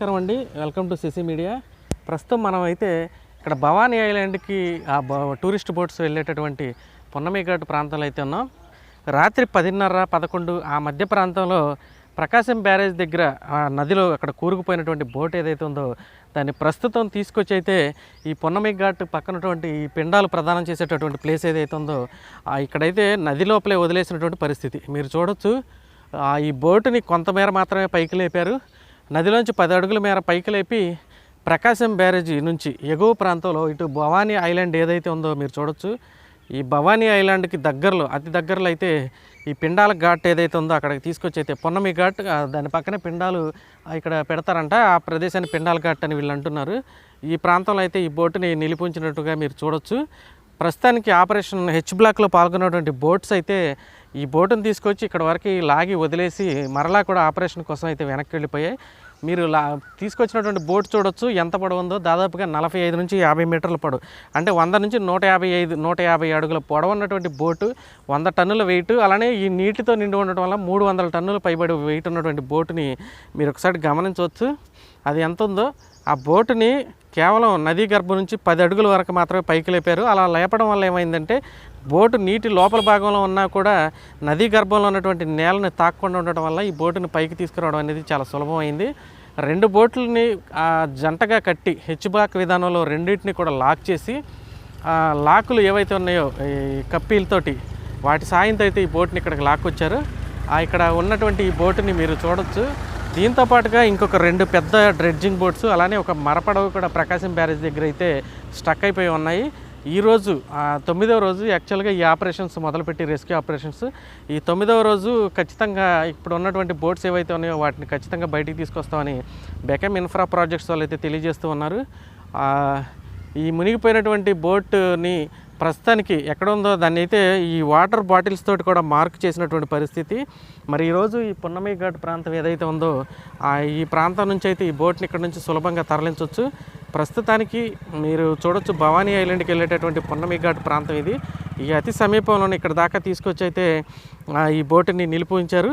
నమస్కారం అండి. Welcome to CC media. ప్రస్తుతం మనం అయితే ఇక్కడ భవానీ ఐలాండ్కి ఆ టూరిస్ట్ బోట్స్ వెళ్ళేటటువంటి పొన్నమిఘాట్ ప్రాంతంలో అయితే ఉన్నాం. రాత్రి పదిన్నర పదకొండు ఆ మధ్య ప్రాంతంలో ప్రకాశం బ్యారేజ్ దగ్గర ఆ నదిలో అక్కడ కూరుకుపోయినటువంటి బోట్ ఏదైతే ఉందో దాన్ని ప్రస్తుతం తీసుకొచ్చి అయితే ఈ పొన్నమి ఘాట్ పక్కనటువంటి ఈ పిండాలు ప్రదానం చేసేటటువంటి ప్లేస్ ఏదైతే ఉందో ఇక్కడైతే నది లోపలే వదిలేసినటువంటి పరిస్థితి. మీరు చూడొచ్చు ఆ ఈ బోటుని కొంతమేర మాత్రమే పైకి లేపారు. నదిలోంచి పది అడుగుల మేర పైకి లేపి ప్రకాశం బ్యారేజీ నుంచి ఎగువ ప్రాంతంలో ఇటు భవానీ ఐలాండ్ ఏదైతే ఉందో మీరు చూడొచ్చు. ఈ భవానీ ఐలాండ్కి దగ్గరలో అతి దగ్గరలో అయితే ఈ పిండాల ఘాట్ ఏదైతే ఉందో అక్కడికి తీసుకొచ్చి అయితే పొన్నమి ఘాట్ దాని పక్కనే పిండాలు ఇక్కడ పెడతారంట. ఆ ప్రదేశాన్ని పిండాల ఘాట్ అని వీళ్ళు అంటున్నారు. ఈ ప్రాంతంలో అయితే ఈ బోటుని నిలిపించినట్టుగా మీరు చూడొచ్చు. ప్రస్తుతానికి ఆపరేషన్ హెచ్ బ్లాక్లో పాల్గొన్నటువంటి బోట్స్ అయితే ఈ బోటును తీసుకొచ్చి ఇక్కడ వరకు లాగి వదిలేసి మరలా కూడా ఆపరేషన్ కోసం అయితే వెనక్కి వెళ్ళిపోయాయి. మీరు లా తీసుకొచ్చినటువంటి బోట్ చూడొచ్చు. ఎంత పొడవు ఉందో దాదాపుగా నలభై ఐదు నుంచి యాభై మీటర్ల పొడవు. అంటే వంద నుంచి నూట యాభై ఐదు నూట యాభై అడుగుల పొడవు ఉన్నటువంటి బోటు వంద టన్నుల వెయిట్ అలానే ఈ నీటితో నిండి ఉండటం వల్ల మూడు వందల టన్నుల పైబడి వెయిట్ ఉన్నటువంటి బోటుని మీరు ఒకసారి గమనించవచ్చు. అది ఎంత ఉందో ఆ బోటుని కేవలం నదీ గర్భం నుంచి పది అడుగుల వరకు మాత్రమే పైకి లేపారు. అలా లేపడం వల్ల ఏమైందంటే బోటు నీటి లోపల భాగంలో ఉన్నా కూడా నదీ గర్భంలో ఉన్నటువంటి నేలని తాక్కుండా ఉండటం వల్ల ఈ బోటుని పైకి తీసుకురావడం అనేది చాలా సులభమైంది రెండు బోట్లని జంటగా కట్టి హెచ్బాక్ విధానంలో రెండింటిని కూడా లాక్ చేసి లాకులు ఏవైతే ఉన్నాయో ఈ కప్పీలతోటి వాటి సాయంతో అయితే ఈ బోట్ని ఇక్కడికి లాక్కొచ్చారు. వచ్చారు ఇక్కడ ఉన్నటువంటి ఈ బోటుని మీరు చూడొచ్చు. దీంతో పాటుగా ఇంకొక రెండు పెద్ద డ్రెడ్జింగ్ బోట్స్ అలానే ఒక మరపడవ కూడా ప్రకాశం బ్యారేజ్ దగ్గర అయితే స్టక్ అయిపోయి ఉన్నాయి. ఈరోజు తొమ్మిదవ రోజు యాక్చువల్గా ఈ ఆపరేషన్స్ మొదలుపెట్టి రెస్క్యూ ఆపరేషన్స్ ఈ తొమ్మిదవ రోజు ఖచ్చితంగా ఇప్పుడు ఉన్నటువంటి బోట్స్ ఏవైతే ఉన్నాయో వాటిని ఖచ్చితంగా బయటికి తీసుకొస్తామని బెకమ్ ఇన్ఫ్రా ప్రాజెక్ట్స్ వాళ్ళు అయితే తెలియజేస్తూ ఉన్నారు. ఈ మునిగిపోయినటువంటి బోట్ని ప్రస్తుతానికి ఎక్కడ ఉందో దాన్ని అయితే ఈ వాటర్ బాటిల్స్ తోటి కూడా మార్క్ చేసినటువంటి పరిస్థితి. మరి ఈరోజు ఈ పున్నమి ఘాట్ ప్రాంతం ఏదైతే ఉందో ఈ ప్రాంతం నుంచి అయితే ఈ బోట్ని ఇక్కడ నుంచి సులభంగా తరలించవచ్చు ప్రస్తుతానికి మీరు చూడొచ్చు భవానీ ఐలాండ్కి వెళ్ళేటటువంటి పున్నమి ఘాట్ ప్రాంతం ఇది. ఈ అతి సమీపంలోనే ఇక్కడ దాకా తీసుకొచ్చి అయితే ఈ బోటుని నిలిపించారు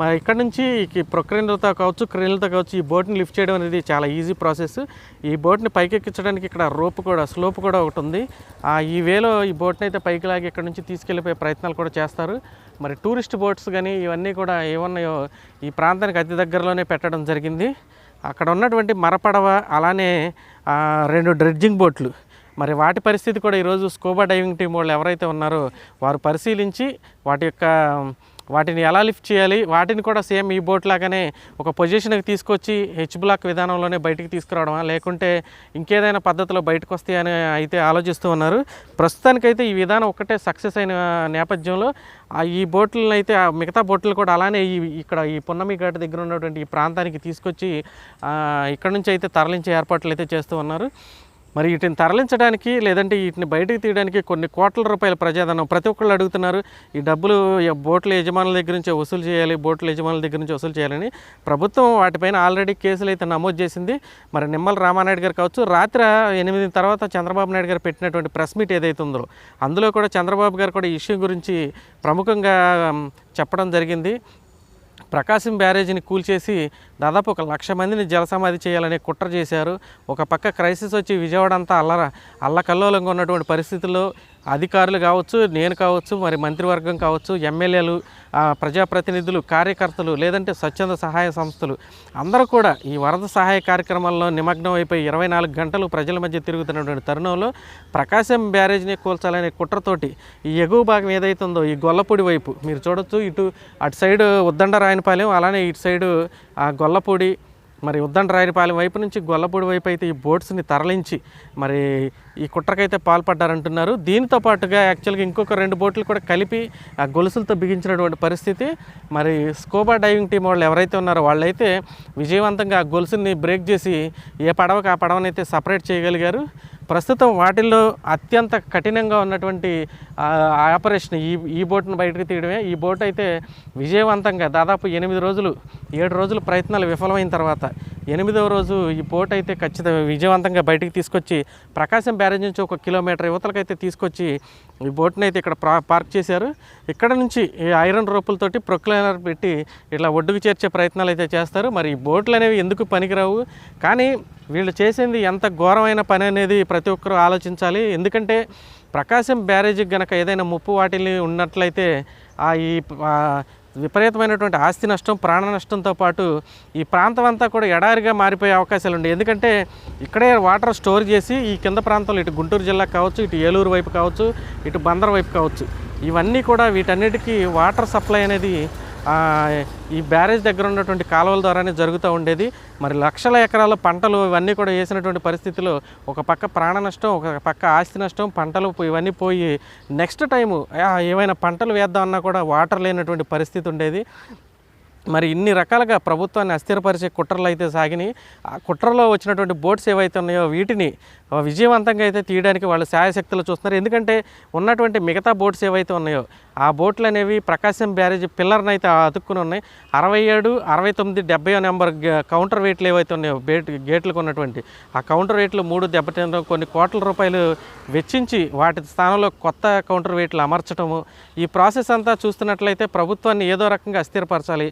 మరి ఇక్కడ నుంచి ప్రొక్రేన్లతో కావచ్చు క్రెయిన్లతో కావచ్చు ఈ బోట్ని లిఫ్ట్ చేయడం అనేది చాలా ఈజీ ప్రాసెస్. ఈ బోట్ని పైకెక్కించడానికి ఇక్కడ రోప్ కూడా స్లోప్ కూడా ఒకటి ఉంది. ఆ, ఈ వేలో ఈ బోట్ని అయితే పైకి లాగి ఇక్కడ నుంచి తీసుకెళ్ళిపోయే ప్రయత్నాలు కూడా చేస్తారు. మరి టూరిస్ట్ బోట్స్ కానీ ఇవన్నీ కూడా ఏమన్నాయో ఈ ప్రాంతానికి అతి దగ్గరలోనే పెట్టడం జరిగింది. అక్కడ ఉన్నటువంటి మరపడవ అలానే రెండు డ్రెడ్జింగ్ బోట్లు. మరి వాటి పరిస్థితి కూడా ఈరోజు స్కూబా డైవింగ్ టీం వాళ్ళు ఎవరైతే ఉన్నారో వారు పరిశీలించి వాటి యొక్క వాటిని ఎలా లిఫ్ట్ చేయాలి? వాటిని కూడా సేమ్ ఈ బోట్ లాగానే ఒక పొజిషన్కి తీసుకొచ్చి హెచ్ బ్లాక్ విధానంలోనే బయటికి తీసుకురావడమా? లేకుంటే ఇంకేదైనా పద్ధతిలో బయటకు వస్తాయని అయితే ఆలోచిస్తూ ఉన్నారు. ప్రస్తుతానికైతే ఈ విధానం ఒక్కటే సక్సెస్ అయిన నేపథ్యంలో ఆ ఈ బోట్లను అయితే ఆ మిగతా బోట్లు కూడా అలానే ఈ ఇక్కడ ఈ పున్నమి ఘాట్ దగ్గర ఉన్నటువంటి ఈ ప్రాంతానికి తీసుకొచ్చి ఇక్కడ నుంచి అయితే తరలించే ఏర్పాట్లు అయితే చేస్తూ ఉన్నారు. మరి వీటిని తరలించడానికి లేదంటే వీటిని బయటకు తీయడానికి కొన్ని కోట్ల రూపాయల ప్రజాధనం ప్రతి ఒక్కళ్ళు అడుగుతున్నారు. ఈ డబ్బులు బోట్ల యజమానుల దగ్గర నుంచి వసూలు చేయాలి బోట్ల యజమానుల దగ్గర నుంచి వసూలు చేయాలని ప్రభుత్వం వాటిపైన ఆల్రెడీ కేసులు అయితే నమోదు చేసింది. మరి నిమ్మల రామానాయుడు గారు కావచ్చు రాత్రి ఎనిమిది తర్వాత చంద్రబాబు నాయుడు గారు పెట్టినటువంటి ప్రెస్ మీట్ ఏదైతే ఉందో అందులో కూడా చంద్రబాబు గారు కూడా ఈ ఇష్యూ గురించి ప్రముఖంగా చెప్పడం జరిగింది. ప్రకాశం బ్యారేజీని కూల్చేసి దాదాపు ఒక లక్ష మందిని జలసమాధి చేయాలనే కుట్ర చేశారు. ఒక పక్క క్రైసిస్ వచ్చి విజయవాడ అంతా అల్లర అల్లకల్లోలంగా ఉన్నటువంటి పరిస్థితుల్లో అధికారులు కావచ్చు నేను కావచ్చు మరి మంత్రివర్గం కావచ్చు ఎమ్మెల్యేలు ప్రజాప్రతినిధులు కార్యకర్తలు లేదంటే స్వచ్ఛంద సహాయ సంస్థలు అందరూ కూడా ఈ వరద సహాయ కార్యక్రమంలో నిమగ్నం అయిపోయి ఇరవై నాలుగు గంటలు ప్రజల మధ్య తిరుగుతున్నటువంటి తరుణంలో ప్రకాశం బ్యారేజ్ని కూల్చాలనే కుట్రతోటి ఈ ఎగువ భాగం ఏదైతే ఉందో ఈ గొల్లపూడి వైపు మీరు చూడొచ్చు ఇటు అటు సైడ్ ఉద్దండ రాయనపాలెం అలానే ఇటు సైడు ఆ గొల్లపూడి మరి ఉద్దండ రాయనపాలెం వైపు నుంచి గొల్లపూడి వైపు అయితే ఈ బోట్స్ని తరలించి మరి ఈ కుట్రకైతే పాల్పడ్డారంటున్నారు. దీనితో పాటుగా యాక్చువల్గా ఇంకొక రెండు బోట్లు కూడా కలిపి ఆ గొలుసులతో బిగించినటువంటి పరిస్థితి. మరి స్కోబా డైవింగ్ టీం వాళ్ళు ఎవరైతే ఉన్నారో వాళ్ళైతే విజయవంతంగా ఆ గొలుసుని బ్రేక్ చేసి ఏ పడవకి ఆ పడవనైతే సపరేట్ చేయగలిగారు. ప్రస్తుతం వాటిల్లో అత్యంత కఠినంగా ఉన్నటువంటి ఆ, ఆపరేషన్ ఈ ఈ బోట్ను బయటకు తీయడమే. ఈ బోట్ అయితే విజయవంతంగా దాదాపు ఎనిమిది రోజులు ఏడు రోజులు ప్రయత్నాలు విఫలమైన తర్వాత ఎనిమిదవ రోజు ఈ బోట్ అయితే ఖచ్చితంగా విజయవంతంగా బయటికి తీసుకొచ్చి ప్రకాశం బ్యారేజ్ నుంచి ఒక కిలోమీటర్ యువతలకైతే తీసుకొచ్చి ఈ బోట్ని అయితే ఇక్కడ పార్క్ చేశారు. ఇక్కడ నుంచి ఈ ఐరన్ రోపులతోటి ప్రొక్లైనర్ పెట్టి ఇట్లా ఒడ్డుకు చేర్చే ప్రయత్నాలు అయితే చేస్తారు. మరి ఈ బోట్లు అనేవి ఎందుకు పనికిరావు? కానీ వీళ్ళు చేసింది ఎంత ఘోరమైన పని అనేది ప్రతి ఒక్కరూ ఆలోచించాలి. ఎందుకంటే ప్రకాశం బ్యారేజీకి గనక ఏదైనా ముప్పు వాటిల్ని ఉన్నట్లయితే ఆ ఈ విపరీతమైనటువంటి ఆస్తి నష్టం ప్రాణ నష్టంతో పాటు ఈ ప్రాంతం అంతా కూడా ఎడారిగా మారిపోయే అవకాశాలు ఉన్నాయి ఎందుకంటే ఇక్కడే వాటర్ స్టోర్ చేసి ఈ కింద ప్రాంతంలో ఇటు గుంటూరు జిల్లా కావచ్చు ఇటు ఏలూరు వైపు కావచ్చు ఇటు బందర్ వైపు కావచ్చు ఇవన్నీ కూడా వీటన్నిటికీ వాటర్ సప్లై అనేది ఈ బ్యారేజ్ దగ్గర ఉన్నటువంటి కాలువల ద్వారానే జరుగుతూ ఉండేది. మరి లక్షల ఎకరాల పంటలు ఇవన్నీ కూడా వేసినటువంటి పరిస్థితిలో ఒక పక్క ప్రాణ నష్టం ఒక పక్క ఆస్తి నష్టం పంటలు ఇవన్నీ పోయి నెక్స్ట్ టైము ఏమైనా పంటలు వేద్దామన్నా కూడా వాటర్ లేనటువంటి పరిస్థితి ఉండేది. మరి ఇన్ని రకాలుగా ప్రభుత్వాన్ని అస్థిరపరిచే కుట్రలు అయితే సాగినాయి. ఆ కుట్రలో వచ్చినటువంటి బోట్స్ ఏవైతే ఉన్నాయో వీటిని విజయవంతంగా అయితే తీయడానికి వాళ్ళు శాయశక్తులు చూస్తున్నారు. ఎందుకంటే ఉన్నటువంటి మిగతా బోట్స్ ఏవైతే ఉన్నాయో ఆ బోట్లు అనేవి ప్రకాశం బ్యారేజ్ పిల్లర్ని అయితే అతుక్కుని ఉన్నాయి. అరవై ఏడు అరవై తొమ్మిది డెబ్బై నెంబర్ కౌంటర్ వెయిట్లు ఏవైతే ఉన్నాయో బేట్ గేట్లకు ఉన్నటువంటి ఆ కౌంటర్ వెయిట్లు మూడు దెబ్బతినడం కొన్ని కోట్ల రూపాయలు వెచ్చించి వాటి స్థానంలో కొత్త కౌంటర్ వెయిట్లు అమర్చడము ఈ ప్రాసెస్ అంతా చూస్తున్నట్లయితే ప్రభుత్వాన్ని ఏదో రకంగా అస్థిరపరచాలి.